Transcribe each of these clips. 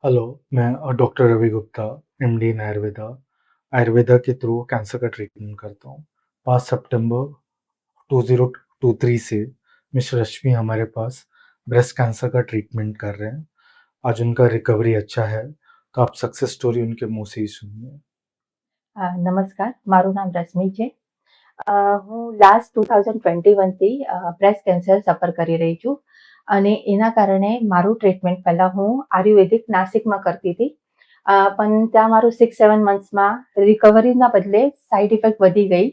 Hello मैं अ, doctor Ravi Gupta MD in Ayurveda Ayurveda के through cancer का treatment करता हूँ पाँच सितंबर 2023 से मिस रश्मि हमारे पास ब्रेस्ट कैंसर का ट्रीटमेंट कर रहे हैं आज उनका रिकवरी अच्छा है तो आप सक्सेस स्टोरी उनके मुंह से ही सुनिए અ, નમસ્કાર મારું નામ રશ્મિ છે અ, હું last two thousand twenty વનથી breast cancer સફર કરી રહી છું અને એના કારણે મારું ટ્રીટમેન્ટ પહેલાં હું આયુર્વેદિક નાસિકમાં કરતી હતી. પણ ત્યાં મારું સિક્સ સેવન મંથ્સમાં રિકવરીના બદલે સાઈડ ઇફેક્ટ વધી ગઈ.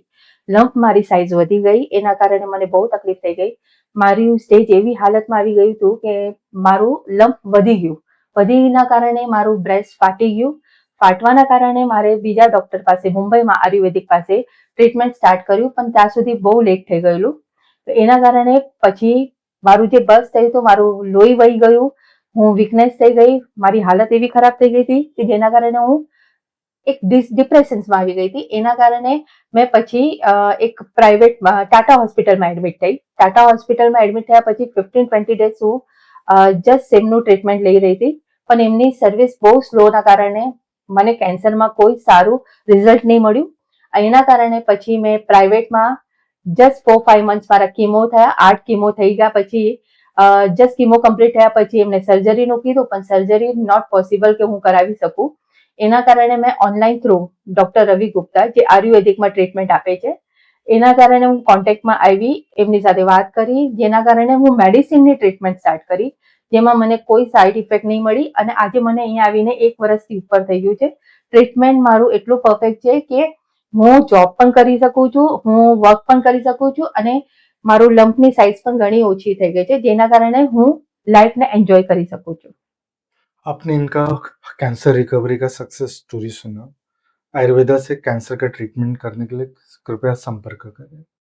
લંપ મારી સાઇઝ વધી ગઈ. એના કારણે મને બહુ તકલીફ થઈ ગઈ. મારી સ્ટેજ એવી હાલતમાં આવી ગયું હતું કે મારું લંપ વધી ગયું. વધીના કારણે મારું બ્રેસ્ટ ફાટી ગયું. ફાટવાના કારણે મારે બીજા ડોક્ટર પાસે, મુંબઈમાં આયુર્વેદિક પાસે ટ્રીટમેન્ટ સ્ટાર્ટ કર્યું, પણ ત્યાં સુધી બહુ લેટ થઈ ગયેલું. એના કારણે પછી મારું જે બસ થયું તો મારું લોહી વહી ગયું, હું વીકનેસ થઈ ગઈ, મારી હાલત એવી ખરાબ થઈ ગઈ હતી કે જેના કારણે હું એક ડિપ્રેશન્સમાં આવી ગઈ હતી. એના કારણે મેં પછી એક પ્રાઇવેટ ટાટા હોસ્પિટલમાં એડમિટ થઈ. ટાટા હોસ્પિટલમાં એડમિટ થયા પછી ફિફ્ટીન ટ્વેન્ટી ડેઝ હું જસ્ટ એમનું ટ્રીટમેન્ટ લઈ રહી હતી. પણ એમની સર્વિસ બહુ સ્લોના કારણે મને કેન્સરમાં કોઈ સારું રિઝલ્ટ નહીં મળ્યું. એના કારણે પછી મેં પ્રાઇવેટમાં જસ્ટ ફોર ફાઈવ મંથ્સ મારા કીમો થયા, આઠ કીમો થઈ ગયા પછી જસ્ટ કીમો કમ્પ્લીટ થયા પછી એમને સર્જરીનું કીધું, પણ સર્જરી નોટ પોસિબલ કે હું કરાવી શકું. એના કારણે મેં online through doctor Ravi Gupta, જે આયુર્વેદિકમાં ટ્રીટમેન્ટ આપે છે, એના કારણે હું કોન્ટેક્ટમાં આવી, એમની સાથે વાત કરી, જેના કારણે હું મેડિસિનની ટ્રીટમેન્ટ સ્ટાર્ટ કરી, જેમાં મને કોઈ સાઈડ ઇફેક્ટ નહીં મળી, અને આજે મને અહીંયા આવીને એક વર્ષથી ઉપર થઈ ગયું છે. ટ્રીટમેન્ટ મારું એટલું પરફેક્ટ છે કે હું જોબ પણ કરી શકું છું હું વર્ક પણ કરી શકું છું અને મારું લંપની સાઇઝ પણ ઘણી ઓછી થઈ ગઈ છે જેના કારણે હું લાઈફને એન્જોય કરી શકું છું आपने इनका कैंसर रिकवरी का सक्सेस स्टोरी सुना आयुर्वेदा से कैंसर का ट्रीटमेंट करने के लिए कृपया संपर्क करें